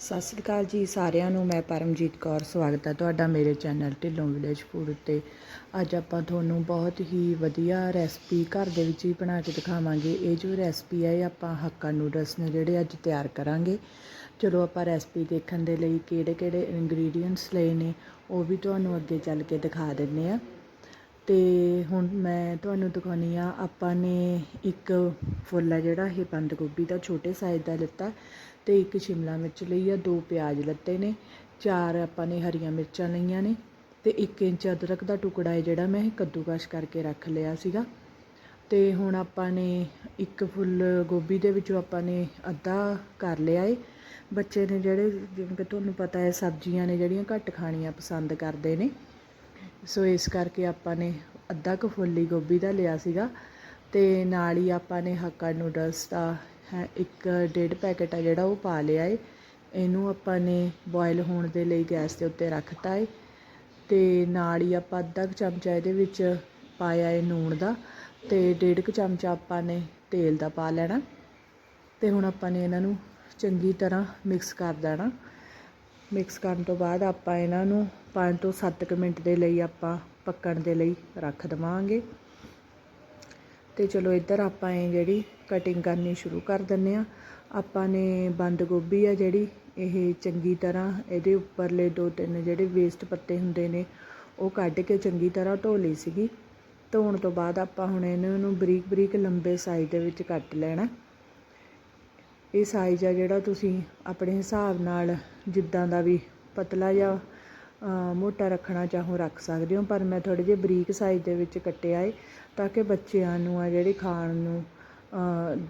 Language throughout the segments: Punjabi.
ਸਤਿ ਸ੍ਰੀ ਅਕਾਲ ਜੀ ਸਾਰਿਆਂ ਨੂੰ, ਮੈਂ ਪਰਮਜੀਤ ਕੌਰ, ਸਵਾਗਤ ਹੈ ਤੁਹਾਡਾ ਮੇਰੇ ਚੈਨਲ ਢਿੱਲੋਂ ਵਿਲੇਜ ਫੂਡ 'ਤੇ ਅੱਜ ਆਪਾਂ ਤੁਹਾਨੂੰ ਬਹੁਤ ਹੀ ਵਧੀਆ ਰੈਸਪੀ ਘਰ ਦੇ ਵਿੱਚ ਹੀ ਬਣਾ ਕੇ ਦਿਖਾਵਾਂਗੇ। ਇਹ ਜੋ ਰੈਸਪੀ ਹੈ, ਇਹ ਆਪਾਂ ਹੱਕਾ ਨੂਡਲਸ ਨੇ ਜਿਹੜੇ ਅੱਜ ਤਿਆਰ ਕਰਾਂਗੇ। ਚਲੋ ਆਪਾਂ ਰੈਸਪੀ ਦੇਖਣ ਦੇ ਲਈ ਕਿਹੜੇ ਕਿਹੜੇ ਇੰਗਰੀਡੀਅੰਟਸ ਲਏ ਨੇ, ਉਹ ਵੀ ਤੁਹਾਨੂੰ ਅੱਗੇ ਚੱਲ ਕੇ ਦਿਖਾ ਦਿੰਨੇ ਆ ਤੇ ਹੁਣ ਮੈਂ ਤੁਹਾਨੂੰ ਦਿਖਾਉਣੀ ਆ, ਆਪਾਂ ਨੇ ਇੱਕ ਫੁੱਲ ਹੈ ਜਿਹੜਾ, ਇਹ ਬੰਦ ਗੋਭੀ ਦਾ, ਛੋਟੇ ਸਾਈਜ਼ ਦਾ ਲਿੱਤਾ। ਅਤੇ ਇੱਕ ਸ਼ਿਮਲਾ ਮਿਰਚ ਲਈ ਆ, ਦੋ ਪਿਆਜ਼ ਲੱਤੇ ਨੇ, ਚਾਰ ਆਪਾਂ ਨੇ ਹਰੀਆਂ ਮਿਰਚਾਂ ਲਈਆਂ ਨੇ ਅਤੇ 1 ਇੰਚ ਅਦਰਕ ਦਾ ਟੁਕੜਾ ਹੈ ਜਿਹੜਾ ਮੈਂ ਇਹ ਕੱਦੂਕਸ਼ ਕਰਕੇ ਰੱਖ ਲਿਆ ਸੀਗਾ। ਅਤੇ ਹੁਣ ਆਪਾਂ ਨੇ ਇੱਕ ਫੁੱਲ ਗੋਭੀ ਦੇ ਵਿੱਚੋਂ ਆਪਾਂ ਨੇ ਅੱਧਾ ਕਰ ਲਿਆ ਏ। ਬੱਚੇ ਨੇ ਜਿਹੜੇ, ਜਿਵੇਂ ਕਿ ਤੁਹਾਨੂੰ ਪਤਾ ਹੈ, ਸਬਜ਼ੀਆਂ ਨੇ ਜਿਹੜੀਆਂ ਘੱਟ ਖਾਣੀਆਂ ਪਸੰਦ ਕਰਦੇ ਨੇ। ਸੋ ਇਸ ਕਰਕੇ ਆਪਾਂ ਨੇ ਅੱਧਾ ਕੁ ਫੁੱਲੀ ਗੋਭੀ ਦਾ ਲਿਆ ਸੀਗਾ। ਅਤੇ ਨਾਲ ਹੀ ਆਪਾਂ ਨੇ ਹੱਕਾ ਨੂਡਲਸ ਦਾ ਹੈ, ਇੱਕ ਡੇਢ ਪੈਕੇਟ ਆ ਜਿਹੜਾ ਉਹ ਪਾ ਲਿਆ ਏ। ਇਹਨੂੰ ਆਪਾਂ ਨੇ ਬੋਇਲ ਹੋਣ ਦੇ ਲਈ ਗੈਸ ਦੇ ਉੱਤੇ ਰੱਖਤਾ ਏ ਅਤੇ ਨਾਲ ਹੀ ਆਪਾਂ ਅੱਧਾ ਕੁ ਚਮਚਾ ਇਹਦੇ ਵਿੱਚ ਪਾਇਆ ਏ ਨੂਣ ਦਾ ਅਤੇ ਡੇਢ ਕੁ ਚਮਚਾ ਆਪਾਂ ਨੇ ਤੇਲ ਦਾ ਪਾ ਲੈਣਾ। ਅਤੇ ਹੁਣ ਆਪਾਂ ਨੇ ਇਹਨਾਂ ਨੂੰ ਚੰਗੀ ਤਰ੍ਹਾਂ ਮਿਕਸ ਕਰ ਦੇਣਾ। ਮਿਕਸ ਕਰਨ ਤੋਂ ਬਾਅਦ ਆਪਾਂ ਇਹਨਾਂ ਨੂੰ 5 ਤੋਂ 7 ਕੁ ਮਿੰਟ ਦੇ ਲਈ ਆਪਾਂ ਪੱਕਣ ਦੇ ਲਈ ਰੱਖ ਦੇਵਾਂਗੇ। ਤੇ ਚਲੋ ਇੱਧਰ ਆਪਾਂ ਇਹ ਜਿਹੜੀ ਕਟਿੰਗ ਕਰਨੀ ਸ਼ੁਰੂ ਕਰ ਦਿੰਦੇ ਹਾਂ। ਆਪਾਂ ਨੇ ਬੰਦ ਗੋਭੀ ਆ ਜਿਹੜੀ, ਇਹ ਚੰਗੀ ਤਰ੍ਹਾਂ ਇਹਦੇ ਉੱਪਰਲੇ ਦੋ ਤਿੰਨ ਜਿਹੜੇ ਵੇਸਟ ਪੱਤੇ ਹੁੰਦੇ ਨੇ, ਉਹ ਕੱਢ ਕੇ ਚੰਗੀ ਤਰ੍ਹਾਂ ਧੋ ਲਈ ਸੀਗੀ। ਧੋਣ ਤੋਂ ਬਾਅਦ ਆਪਾਂ ਹੁਣ ਇਹਨਾਂ ਨੂੰ ਬਰੀਕ ਬਰੀਕ ਲੰਬੇ ਸਾਈਜ਼ ਦੇ ਵਿੱਚ ਕੱਟ ਲੈਣਾ। ਇਹ ਸਾਈਜ਼ ਆ ਜਿਹੜਾ ਤੁਸੀਂ ਆਪਣੇ ਹਿਸਾਬ ਨਾਲ ਜਿੱਦਾਂ ਦਾ ਵੀ ਪਤਲਾ ਜਾਂ ਮੋਟਾ ਰੱਖਣਾ ਚਾਹੋ ਰੱਖ ਸਕਦੇ ਹੋ, ਪਰ ਮੈਂ ਥੋੜੇ ਜਿਹੇ ਬਰੀਕ ਸਾਈਜ਼ ਦੇ ਵਿੱਚ ਕੱਟਿਆ ਏ, ਤਾਂ ਕਿ ਬੱਚਿਆਂ ਨੂੰ ਆ ਜਿਹੜੇ ਖਾਣ ਨੂੰ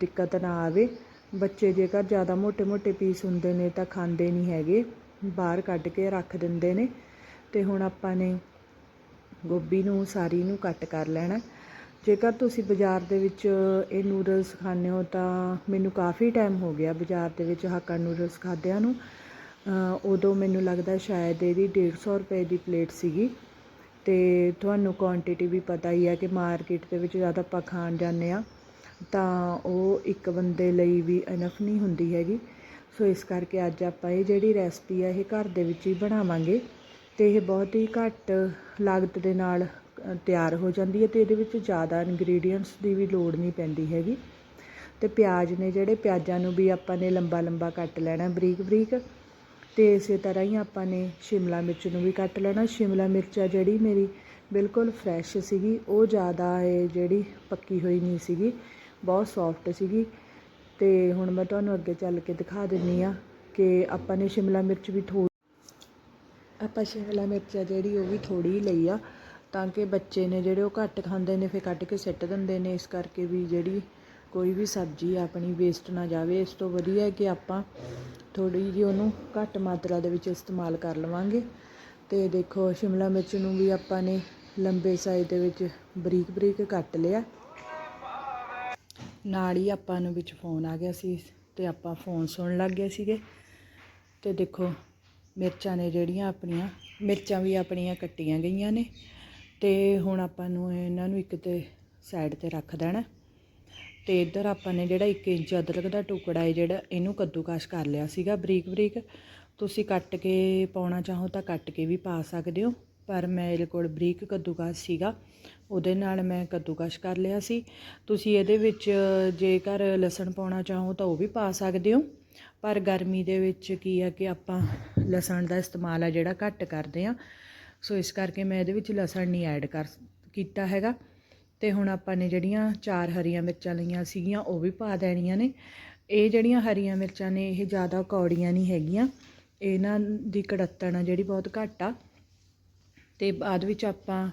ਦਿੱਕਤ ਨਾ ਆਵੇ। ਬੱਚੇ ਜੇਕਰ ਜ਼ਿਆਦਾ ਮੋਟੇ ਮੋਟੇ ਪੀਸ ਹੁੰਦੇ ਨੇ ਤਾਂ ਖਾਂਦੇ ਨਹੀਂ ਹੈਗੇ। ਬਾਹਰ ਕੱਢ ਕੇ ਰੱਖ ਦਿੰਦੇ ਨੇ। ਅਤੇ ਹੁਣ ਆਪਾਂ ਨੇ ਗੋਭੀ ਨੂੰ, ਸਾਰੀ ਨੂੰ ਕੱਟ ਕਰ ਲੈਣਾ। ਜੇਕਰ ਤੁਸੀਂ ਬਾਜ਼ਾਰ ਦੇ ਵਿੱਚ ਇਹ ਨੂਡਲਸ ਖਾਣੇ ਹੋ ਤਾਂ ਮੈਨੂੰ ਕਾਫੀ ਟਾਈਮ ਹੋ ਗਿਆ ਬਾਜ਼ਾਰ ਦੇ ਵਿੱਚ ਹਾਕਾ ਨੂਡਲਸ ਖਾਦਿਆਂ ਨੂੰ। ਉਦੋਂ ਮੈਨੂੰ ਲੱਗਦਾ ਸ਼ਾਇਦ ਇਹਦੀ 150 ਰੁਪਏ ਦੀ ਪਲੇਟ ਸੀਗੀ। ਤੇ ਤੁਹਾਨੂੰ ਕੁਆਂਟੀਟੀ ਵੀ ਪਤਾ ਹੀ ਹੈ ਕਿ ਮਾਰਕੀਟ ਦੇ ਵਿੱਚ ਜ਼ਿਆਦਾ ਆਪਾਂ ਖਾਣ ਜਾਂਦੇ ਆ ਤਾਂ ਉਹ ਇੱਕ ਬੰਦੇ ਲਈ ਵੀ ਇਨਫ ਨਹੀਂ ਹੁੰਦੀ ਹੈਗੀ। ਸੋ ਇਸ ਕਰਕੇ ਅੱਜ ਆਪਾਂ ਇਹ ਜਿਹੜੀ ਰੈਸਪੀ ਆ, ਇਹ ਘਰ ਦੇ ਵਿੱਚ ਹੀ ਬਣਾਵਾਂਗੇ ਤੇ ਇਹ ਬਹੁਤ ਹੀ ਘੱਟ ਲਾਗਤ ਦੇ ਨਾਲ ਤਿਆਰ ਹੋ ਜਾਂਦੀ ਹੈ ਤੇ ਇਹਦੇ ਵਿੱਚ ਜ਼ਿਆਦਾ ਇੰਗਰੀਡੀਅੰਟਸ ਦੀ ਵੀ ਲੋੜ ਨਹੀਂ ਪੈਂਦੀ ਹੈਗੀ। ਤੇ ਪਿਆਜ਼ ਨੇ ਜਿਹੜੇ ਪਿਆਜ਼ਾਂ ਨੂੰ ਵੀ ਆਪਾਂ ਨੇ ਲੰਬਾ ਲੰਬਾ ਕੱਟ ਲੈਣਾ ਬਰੀਕ ਬਰੀਕ ਤੇ ਇਸੇ ਤਰ੍ਹਾਂ ਹੀ ਆਪਾਂ ਨੇ ਸ਼ਿਮਲਾ ਮਿਰਚ ਨੂੰ ਵੀ ਕੱਟ ਲੈਣਾ। ਸ਼ਿਮਲਾ ਮਿਰਚ ਆ ਜਿਹੜੀ ਮੇਰੀ ਬਿਲਕੁਲ ਫਰੈਸ਼ ਸੀਗੀ, ਉਹ ਜ਼ਿਆਦਾ ਇਹ ਜਿਹੜੀ ਪੱਕੀ ਹੋਈ ਨਹੀਂ ਸੀਗੀ। ਬਹੁਤ ਸੌਫਟ ਸੀਗੀ ਤੇ ਹੁਣ ਮੈਂ ਤੁਹਾਨੂੰ ਅੱਗੇ ਚੱਲ ਕੇ ਦਿਖਾ ਦਿੰਨੀ ਆ ਕਿ ਆਪਾਂ ਨੇ ਸ਼ਿਮਲਾ ਮਿਰਚ ਵੀ ਥੋੜੀ ਆਪਾਂ ਸ਼ਿਮਲਾ ਮਿਰਚ ਆ ਜਿਹੜੀ ਉਹ ਵੀ ਥੋੜੀ ਹੀ ਲਈ ਆ, ਤਾਂ ਕਿ ਬੱਚੇ ਨੇ ਜਿਹੜੇ ਉਹ ਘੱਟ ਖਾਂਦੇ ਨੇ, ਫਿਰ ਕੱਟ ਕੇ ਸਿੱਟ ਦਿੰਦੇ ਨੇ, ਇਸ ਕਰਕੇ ਵੀ ਜਿਹੜੀ ਕੋਈ ਵੀ ਸਬਜ਼ੀ ਆਪਣੀ ਵੇਸਟ ਨਾ ਜਾਵੇ। ਇਸ ਤੋਂ ਵਧੀਆ ਹੈ ਕਿ ਆਪਾਂ ਥੋੜੀ ਜਿਹੀ ਉਹਨੂੰ ਘੱਟ ਮਾਤਰਾ ਦੇ ਵਿੱਚ ਇਸਤੇਮਾਲ ਕਰ ਲਵਾਂਗੇ। ਤੇ ਦੇਖੋ, ਸ਼ਿਮਲਾ ਮਿਰਚ ਨੂੰ ਵੀ ਆਪਾਂ ਨੇ ਲੰਬੇ ਸਾਈਜ਼ ਦੇ ਵਿੱਚ ਬਰੀਕ ਬਰੀਕ ਕੱਟ ਲਿਆ। ਨਾਲ ਹੀ ਆਪਾਂ ਨੂੰ ਵਿੱਚ ਫੋਨ ਆ ਗਿਆ ਸੀ ਤੇ ਆਪਾਂ ਫੋਨ ਸੁਣਨ ਲੱਗ ਗਏ ਸੀਗੇ। ਤੇ ਦੇਖੋ, ਮਿਰਚਾਂ ਨੇ ਜਿਹੜੀਆਂ ਆਪਣੀਆਂ, ਮਿਰਚਾਂ ਵੀ ਆਪਣੀਆਂ ਕੱਟੀਆਂ ਗਈਆਂ ਨੇ। ਤੇ ਹੁਣ ਆਪਾਂ ਨੂੰ ਇਹਨਾਂ ਨੂੰ ਇੱਕ ਤੇ ਸਾਈਡ ਤੇ ਰੱਖ ਦੇਣਾ। ਤੇ ਇੱਧਰ ਆਪਾਂ ਨੇ ਜਿਹੜਾ 1 ਇੰਚ ਅਦਰਕ ਦਾ ਟੁਕੜਾ ਹੈ ਜਿਹੜਾ ਇਹਨੂੰ ਕੱਦੂਕਾਸ਼ ਕਰ ਲਿਆ ਸੀਗਾ ਬਰੀਕ ਬਰੀਕ ਤੁਸੀਂ ਕੱਟ ਕੇ ਪਾਉਣਾ ਚਾਹੋ ਤਾਂ ਕੱਟ ਕੇ ਵੀ ਪਾ ਸਕਦੇ ਹੋ। ਪਰ ਮੇਰੇ ਕੋਲ ਬਰੀਕ ਕੱਦੂਕਸ਼ ਸੀਗਾ। ਉਹਦੇ ਨਾਲ ਮੈਂ ਕੱਦੂਕਸ਼ ਕਰ ਲਿਆ ਸੀ। ਤੁਸੀਂ ਇਹਦੇ ਵਿੱਚ ਜੇਕਰ ਲਸਣ ਪਾਉਣਾ ਚਾਹੋ ਤਾਂ ਉਹ ਵੀ ਪਾ ਸਕਦੇ ਹੋ। ਪਰ ਗਰਮੀ ਦੇ ਵਿੱਚ ਕੀ ਆ ਕਿ ਆਪਾਂ ਲਸਣ ਦਾ ਇਸਤੇਮਾਲ ਆ ਜਿਹੜਾ ਘੱਟ ਕਰਦੇ ਆ ਸੋ ਇਸ ਕਰਕੇ ਮੈਂ ਇਹਦੇ ਵਿੱਚ ਲਸਣ ਨਹੀਂ ਐਡ ਕਰ ਕੀਤਾ ਹੈਗਾ। ਤੇ ਹੁਣ ਆਪਾਂ ਨੇ ਜਿਹੜੀਆਂ ਚਾਰ ਹਰੀਆਂ ਮਿਰਚਾਂ ਲਈਆਂ ਸੀਗੀਆਂ, ਉਹ ਵੀ ਪਾ ਦੇਣੀਆਂ ਨੇ। ਇਹ ਜਿਹੜੀਆਂ ਹਰੀਆਂ ਮਿਰਚਾਂ ਨੇ, ਇਹ ਜ਼ਿਆਦਾ ਕੌੜੀਆਂ ਨਹੀਂ ਹੈਗੀਆਂ। ਇਹਨਾਂ ਦੀ ਕੜੱਤਣ ਆ ਜਿਹੜੀ ਬਹੁਤ ਘੱਟ ਆ। ਅਤੇ ਬਾਅਦ ਵਿੱਚ ਆਪਾਂ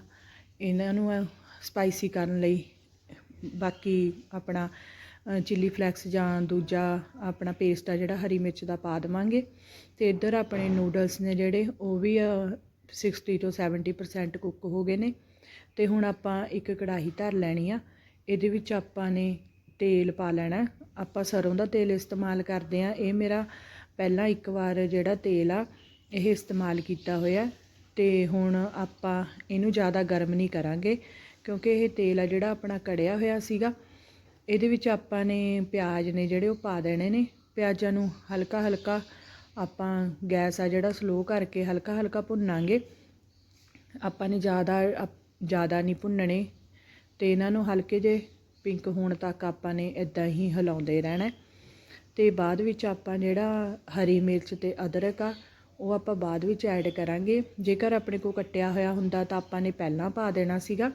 ਇਹਨਾਂ ਨੂੰ ਸਪਾਈਸੀ ਕਰਨ ਲਈ ਬਾਕੀ ਆਪਣਾ ਚਿੱਲੀ ਫਲੈਕਸ ਜਾਂ ਦੂਜਾ ਆਪਣਾ ਪੇਸਟ ਆ ਜਿਹੜਾ ਹਰੀ ਮਿਰਚ ਦਾ ਪਾ ਦੇਵਾਂਗੇ। ਤੇ ਇੱਧਰ ਆਪਣੇ ਨੂਡਲਸ ਨੇ ਜਿਹੜੇ, ਉਹ ਵੀ 60 ਤੋਂ 70% ਕੁੱਕ ਹੋ ਗਏ ਨੇ। ਤੇ ਹੁਣ ਆਪਾਂ ਇੱਕ ਕੜਾਹੀ ਧਰ ਲੈਣੀ ਆ। ਇਹਦੇ ਵਿੱਚ ਆਪਾਂ ਨੇ ਤੇਲ ਪਾ ਲੈਣਾ। ਆਪਾਂ ਸਰੋਂ ਦਾ ਤੇਲ ਇਸਤੇਮਾਲ ਕਰਦੇ ਆ। ਇਹ ਮੇਰਾ ਪਹਿਲਾਂ ਇੱਕ ਵਾਰ ਜਿਹੜਾ ਤੇਲ ਆ, ਇਹ ਇਸਤੇਮਾਲ ਕੀਤਾ ਹੋਇਆ। ਤੇ ਹੁਣ ਆਪਾਂ ਇਹਨੂੰ ਜ਼ਿਆਦਾ ਗਰਮ ਨਹੀਂ ਕਰਾਂਗੇ, ਕਿਉਂਕਿ ਇਹ ਤੇਲ ਆ ਜਿਹੜਾ ਆਪਣਾ ਕੜਿਆ ਹੋਇਆ ਸੀਗਾ, ਇਹਦੇ ਵਿੱਚ ਆਪਾਂ ਨੇ ਪਿਆਜ਼ ਨੇ ਜਿਹੜੇ ਉਹ ਪਾ ਦੇਣੇ ਨੇ, ਪਿਆਜ਼ਾਂ ਨੂੰ ਹਲਕਾ ਹਲਕਾ ਆਪਾਂ ਗੈਸ ਆ ਜਿਹੜਾ ਸਲੋ ਕਰਕੇ ਹਲਕਾ ਹਲਕਾ ਭੁੰਨਾਂਗੇ, ਆਪਾਂ ਨੇ ਜ਼ਿਆਦਾ, ਅਪ- ਜ਼ਿਆਦਾ ਨਹੀਂ ਭੁੰਨਣੇ, ਤੇ ਇਹਨਾਂ ਨੂੰ ਹਲਕੇ ਜੇ ਪਿੰਕ ਹੋਣ ਤੱਕ ਆਪਾਂ ਨੇ ਇਦਾਂ ਹੀ ਹਿਲਾਉਂਦੇ ਰਹਿਣਾ ਹੈ। ਤੇ ਬਾਅਦ ਵਿੱਚ ਆਪਾਂ ਜਿਹੜਾ ਹਰੀ ਮਿਰਚ ਤੇ ਅਦਰਕ ਆ ਉਹ ਆਪਾਂ ਬਾਅਦ ਵਿੱਚ ਐਡ ਕਰਾਂਗੇ। ਜੇਕਰ ਆਪਣੇ ਕੋਲ ਕੱਟਿਆ ਹੋਇਆ ਹੁੰਦਾ ਤਾਂ ਆਪਾਂ ਨੇ ਪਹਿਲਾਂ ਪਾ ਦੇਣਾ ਸੀਗਾ।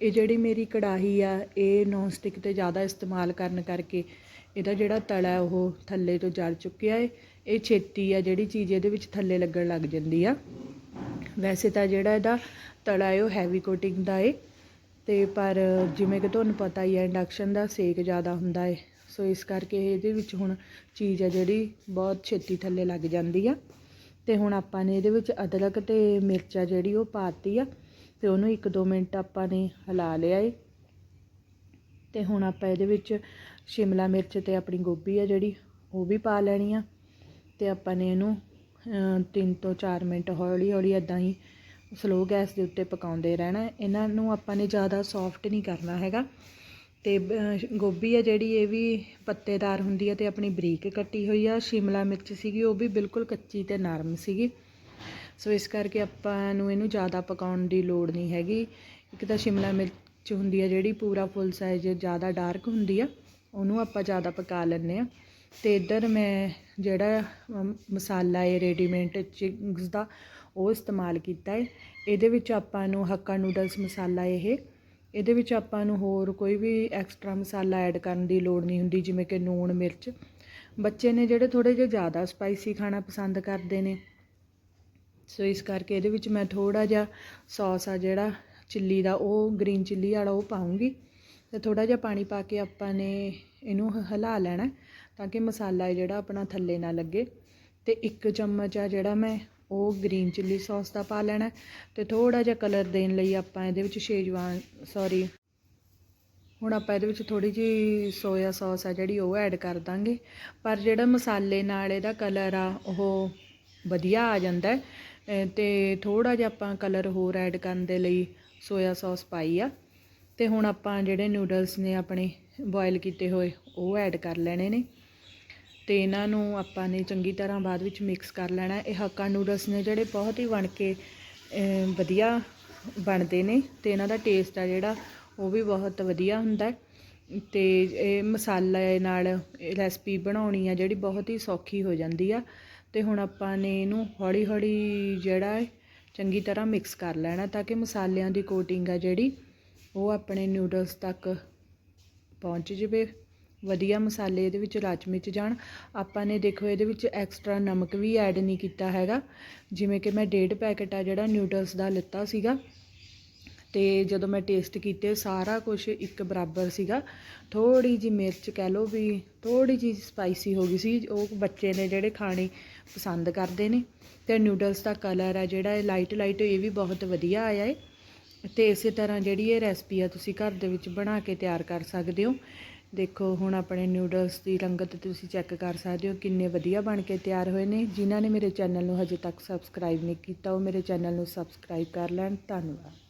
ਇਹ ਜਿਹੜੀ ਮੇਰੀ ਕੜਾਹੀ ਆ, ਇਹ ਨੌਨ ਸਟਿਕ ਤੇ ਜ਼ਿਆਦਾ ਇਸਤੇਮਾਲ ਕਰਨ ਕਰਕੇ ਇਹਦਾ ਜਿਹੜਾ ਤਲਾ ਉਹ ਥੱਲੇ ਤੋਂ ਜਲ ਚੁੱਕਿਆ ਏ। ਇਹ ਛੇਤੀ ਆ ਜਿਹੜੀ ਚੀਜ਼ ਇਹਦੇ ਵਿੱਚ ਥੱਲੇ ਲੱਗਣ ਲੱਗ ਜਾਂਦੀ ਆ। ਵੈਸੇ ਤਾਂ ਜਿਹੜਾ ਇਹਦਾ ਤਲਾ ਏ, ਉਹ ਹੈਵੀ ਕੋਟਿੰਗ ਦਾ ਏ। ਤੇ ਪਰ ਜਿਵੇਂ ਕਿ ਤੁਹਾਨੂੰ ਪਤਾ ਹੀ ਹੈ ਇੰਡਕਸ਼ਨ ਦਾ ਸੇਕ ਜ਼ਿਆਦਾ ਹੁੰਦਾ ਏ। ਸੋ ਇਸ ਕਰਕੇ ਇਹਦੇ ਵਿੱਚ ਹੁਣ ਚੀਜ਼ ਆ ਜਿਹੜੀ ਬਹੁਤ ਛੇਤੀ ਥੱਲੇ ਲੱਗ ਜਾਂਦੀ ਆ। ਤੇ ਹੁਣ ਆਪਾਂ ਨੇ ਇਹਦੇ ਵਿੱਚ ਅਦਰਕ ਤੇ ਮਿਰਚਾ ਜਿਹੜੀ ਉਹ ਪਾਤੀ ਆ, ਤੇ ਉਹਨੂੰ 1-2 ਮਿੰਟ ਆਪਾਂ ਨੇ ਹਿਲਾ ਲਿਆ ਏ। ਤੇ ਹੁਣ ਆਪਾਂ ਇਹਦੇ ਵਿੱਚ ਸ਼ਿਮਲਾ ਮਿਰਚ ਤੇ ਆਪਣੀ ਗੋਭੀ ਆ ਜਿਹੜੀ, ਉਹ ਵੀ ਪਾ ਲੈਣੀ ਆ। ਤੇ ਆਪਾਂ ਨੇ ਇਹਨੂੰ 3 ਤੋਂ 4 ਮਿੰਟ ਹੌਲੀ ਹੌਲੀ ਇਦਾਂ ਹੀ ਸਲੋ ਗੈਸ ਦੇ ਉੱਤੇ ਪਕਾਉਂਦੇ ਰਹਿਣਾ। ਇਹਨਾਂ ਨੂੰ ਆਪਾਂ ਨੇ ਜ਼ਿਆਦਾ ਸੌਫਟ ਨਹੀਂ ਕਰਨਾ ਹੈਗਾ। ਅਤੇ ਗੋਭੀ ਆ ਜਿਹੜੀ, ਇਹ ਵੀ ਪੱਤੇਦਾਰ ਹੁੰਦੀ ਹੈ ਅਤੇ ਆਪਣੀ ਬਰੀਕ ਕੱਟੀ ਹੋਈ ਆ। ਸ਼ਿਮਲਾ ਮਿਰਚ ਸੀਗੀ, ਉਹ ਵੀ ਬਿਲਕੁਲ ਕੱਚੀ ਅਤੇ ਨਰਮ ਸੀਗੀ। ਸੋ, ਇਸ ਕਰਕੇ ਆਪਾਂ ਨੂੰ ਇਹਨੂੰ ਜ਼ਿਆਦਾ ਪਕਾਉਣ ਦੀ ਲੋੜ ਨਹੀਂ ਹੈਗੀ। ਇੱਕ ਤਾਂ ਸ਼ਿਮਲਾ ਮਿਰਚ ਹੁੰਦੀ ਆ ਜਿਹੜੀ, ਪੂਰਾ ਫੁੱਲ ਸਾਈਜ਼ ਜ਼ਿਆਦਾ ਡਾਰਕ ਹੁੰਦੀ ਆ, ਉਹਨੂੰ ਆਪਾਂ ਜ਼ਿਆਦਾ ਪਕਾ ਲੈਂਦੇ ਆ। ਤੇ ਇੱਧਰ ਮੈਂ ਜਿਹੜਾ ਮਸਾਲਾ ਹੈ ਰੈਡੀਮੇਡ ਚਿੰਗਸ ਦਾ, ਉਹ ਇਸਤੇਮਾਲ ਕੀਤਾ ਹੈ ਇਹਦੇ ਵਿੱਚ ਆਪਾਂ ਨੂੰ ਹੱਕਾ ਨੂਡਲਸ ਮਸਾਲਾ ਇਹ ਇਹਦੇ ਵਿੱਚ ਆਪਾਂ ਨੂੰ ਹੋਰ ਕੋਈ ਵੀ ਐਕਸਟਰਾ ਮਸਾਲਾ ਐਡ ਕਰਨ ਦੀ ਲੋੜ ਨਹੀਂ ਹੁੰਦੀ, ਜਿਵੇਂ ਕਿ ਨੂਣ ਮਿਰਚ। ਬੱਚੇ ਨੇ ਜਿਹੜੇ ਥੋੜੇ ਜਿਹਾ ਜ਼ਿਆਦਾ ਸਪਾਈਸੀ ਖਾਣਾ ਪਸੰਦ ਕਰਦੇ ਨੇ। ਸੋ ਇਸ ਕਰਕੇ ਇਹਦੇ ਵਿੱਚ ਮੈਂ ਥੋੜਾ ਜਿਹਾ ਸੌਸ ਆ ਜਿਹੜਾ ਚਿੱਲੀ ਦਾ, ਉਹ ਗ੍ਰੀਨ ਚਿੱਲੀ ਵਾਲਾ ਉਹ ਪਾਉਂਗੀ ਤੇ ਥੋੜਾ ਜਿਹਾ ਪਾਣੀ ਪਾ ਕੇ ਆਪਾਂ ਨੇ ਇਹਨੂੰ ਹ- ਹਿਲਾ ਲੈਣਾ ਤਾਂ ਕਿ ਮਸਾਲਾ ਜਿਹੜਾ ਆਪਣਾ ਥੱਲੇ ਨਾ ਲੱਗੇ। ਤੇ ਇੱਕ ਚਮਚ ਆ ਜਿਹੜਾ ਮੈਂ ਉਹ ਗ੍ਰੀਨ ਚਿੱਲੀ ਸੌਸ ਦਾ ਪਾ ਲੈਣਾ ਹੈ ਤੇ ਥੋੜਾ ਜਿਹਾ ਕਲਰ ਦੇਣ ਲਈ ਆਪਾਂ ਇਹਦੇ ਵਿੱਚ ਸ਼ੇਜਵਾਨ ਸੌਰੀ ਹੁਣ ਆਪਾਂ ਇਹਦੇ ਵਿੱਚ ਥੋੜੀ ਜਿਹੀ ਸੋਇਆ ਸੌਸ ਆ ਜਿਹੜੀ ਉਹ ਐਡ ਕਰ ਦਾਂਗੇ। ਪਰ ਜਿਹੜਾ ਮਸਾਲੇ ਨਾਲ ਇਹਦਾ ਕਲਰ ਆ, ਉਹ ਵਧੀਆ ਆ ਜਾਂਦਾ ਹੈ। ਅਹ ਤੇ ਥੋੜਾ ਜਿਹਾ ਆਪਾਂ ਕਲਰ ਹੋਰ ਐਡ ਕਰਨ ਦੇ ਲਈ ਸੋਇਆ ਸੌਸ ਪਾਈ ਆ। ਤੇ ਹੁਣ ਆਪਾਂ ਜਿਹੜੇ ਨੂਡਲਸ ਨੇ ਆਪਣੇ ਬੋਇਲ ਕੀਤੇ ਹੋਏ, ਉਹ ਐਡ ਕਰ ਲੈਣੇ ਨੇ। ਤੇ ਇਹਨਾਂ ਨੂੰ ਆਪਾਂ ਨੇ ਚੰਗੀ ਤਰ੍ਹਾਂ ਬਾਅਦ ਵਿੱਚ ਮਿਕਸ ਕਰ ਲੈਣਾ ਇਹ ਹੱਕਾ ਨੂਡਲਸ ਨੇ ਜਿਹੜੇ ਬਹੁਤ ਹੀ ਬਣ ਕੇ ਵਧੀਆ ਬਣਦੇ ਨੇ ਤੇ ਇਹਨਾਂ ਦਾ ਟੇਸਟ ਆ ਜਿਹੜਾ, ਉਹ ਵੀ ਬਹੁਤ ਵਧੀਆ ਹੁੰਦਾ ਹੈ। ਤੇ ਇਹ ਮਸਾਲੇ ਨਾਲ ਰੈਸਪੀ ਬਣਾਉਣੀ ਆ ਜਿਹੜੀ ਬਹੁਤ ਹੀ ਸੌਖੀ ਹੋ ਜਾਂਦੀ ਆ। ਤੇ ਹੁਣ ਆਪਾਂ ਨੇ ਇਹਨੂੰ ਹੌਲੀ ਹੌਲੀ ਜਿਹੜਾ ਹੈ, ਚੰਗੀ ਤਰ੍ਹਾਂ ਮਿਕਸ ਕਰ ਲੈਣਾ ਤਾਂ ਕਿ ਮਸਾਲਿਆਂ ਦੀ ਕੋਟਿੰਗ ਆ ਜਿਹੜੀ, ਉਹ ਆਪਣੇ ਨੂਡਲਸ ਤੱਕ ਪਹੁੰਚ ਜਵੇ। ਵਧੀਆ ਮਸਾਲੇ ਇਹਦੇ ਵਿੱਚ ਰਚ ਮਿਚ ਜਾਣ। ਆਪਾਂ ਨੇ ਦੇਖੋ ਇਹਦੇ ਵਿੱਚ ਐਕਸਟਰਾ ਨਮਕ ਵੀ ਐਡ ਨਹੀਂ ਕੀਤਾ ਹੈਗਾ। ਜਿਵੇਂ ਕਿ ਮੈਂ ਡੇਢ ਪੈਕੇਟ ਆ ਜਿਹੜਾ ਨਿਊਡਲਸ ਦਾ ਲਿੱਤਾ ਸੀਗਾ। ਤੇ ਜਦੋਂ ਮੈਂ ਟੇਸਟ ਕੀਤੇ ਸਾਰਾ ਕੁਝ ਇੱਕ ਬਰਾਬਰ ਸੀਗਾ। ਥੋੜੀ ਜੀ ਮਿਰਚ ਕਹਿ ਲਓ ਵੀ ਥੋੜੀ ਜੀ ਸਪਾਈਸੀ ਹੋ ਗਈ ਸੀ। ਉਹ ਬੱਚੇ ਨੇ ਜਿਹੜੇ ਖਾਣੇ ਪਸੰਦ ਕਰਦੇ ਨੇ। ਤੇ ਨਿਊਡਲਸ ਦਾ ਕਲਰ ਆ ਜਿਹੜਾ ਇਹ ਲਾਈਟ ਲਾਈਟ ਇਹ ਵੀ ਬਹੁਤ ਵਧੀਆ ਆਇਆ ਹੈ ਤੇ ਇਸੇ ਤਰ੍ਹਾਂ ਜਿਹੜੀ ਇਹ ਰੈਸਪੀ ਆ ਤੁਸੀਂ ਘਰ ਦੇ ਵਿੱਚ ਬਣਾ ਕੇ ਤਿਆਰ ਕਰ ਸਕਦੇ ਹੋ। ਦੇਖੋ, ਹੁਣ ਆਪਣੇ ਨਿਊਡਲਸ ਦੀ ਰੰਗਤ ਤੁਸੀਂ ਚੈੱਕ ਕਰ ਸਕਦੇ ਹੋ, ਕਿੰਨੇ ਵਧੀਆ ਬਣ ਕੇ ਤਿਆਰ ਹੋਏ ਨੇ। ਜਿਨ੍ਹਾਂ ਨੇ ਮੇਰੇ ਚੈਨਲ ਨੂੰ ਹਜੇ ਤੱਕ ਸਬਸਕ੍ਰਾਈਬ ਨਹੀਂ ਕੀਤਾ, ਉਹ ਮੇਰੇ ਚੈਨਲ ਨੂੰ ਸਬਸਕ੍ਰਾਈਬ ਕਰ ਲੈਣ। ਧੰਨਵਾਦ।